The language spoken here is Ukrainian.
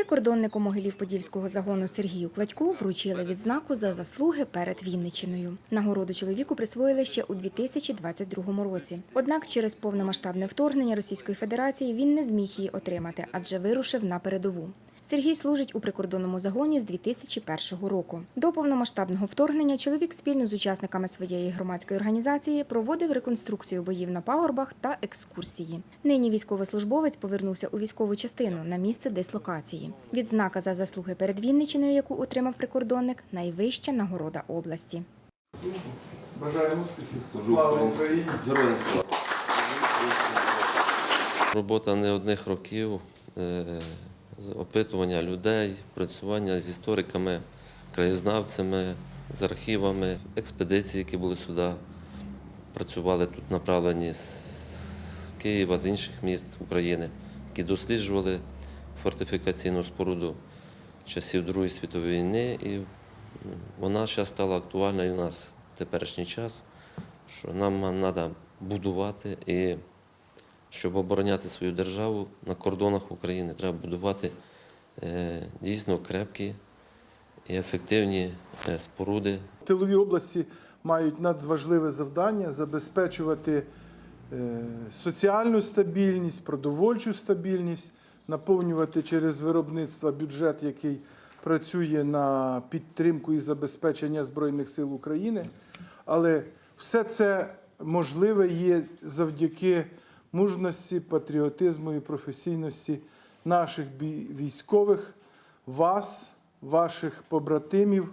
Прикордоннику Могилів Подільського загону Сергію Кладьку вручили відзнаку за заслуги перед Вінничиною. Нагороду чоловіку присвоїли ще у 2022 році. Однак через повномасштабне вторгнення Російської Федерації він не зміг її отримати, адже вирушив на передову. Сергій служить у прикордонному загоні з 2001 року. До повномасштабного вторгнення чоловік спільно з учасниками своєї громадської організації проводив реконструкцію боїв на пагорбах та екскурсії. Нині військовослужбовець повернувся у військову частину на місце дислокації. Відзнака за заслуги перед Вінничиною, яку отримав прикордонник, найвища нагорода області. Бажаю успіхів. Слава Україні. Героям слава. Робота не одних років, е, опитування людей, працювання з істориками, краєзнавцями, з архівами, експедиції, які були сюди, працювали тут направлені з Києва, з інших міст України, які досліджували фортифікаційну споруду часів Другої світової війни. І вона зараз стала актуальною у нас в теперішній час що нам треба будувати і щоб обороняти свою державу на кордонах України, треба будувати е, дійсно крепкі і ефективні е, споруди. Тилові області мають надважливе завдання забезпечувати е, соціальну стабільність, продовольчу стабільність, наповнювати через виробництво бюджет, який працює на підтримку і забезпечення Збройних сил України. Але все це можливе є завдяки мужності, патріотизму і професійності наших військових, вас, ваших побратимів,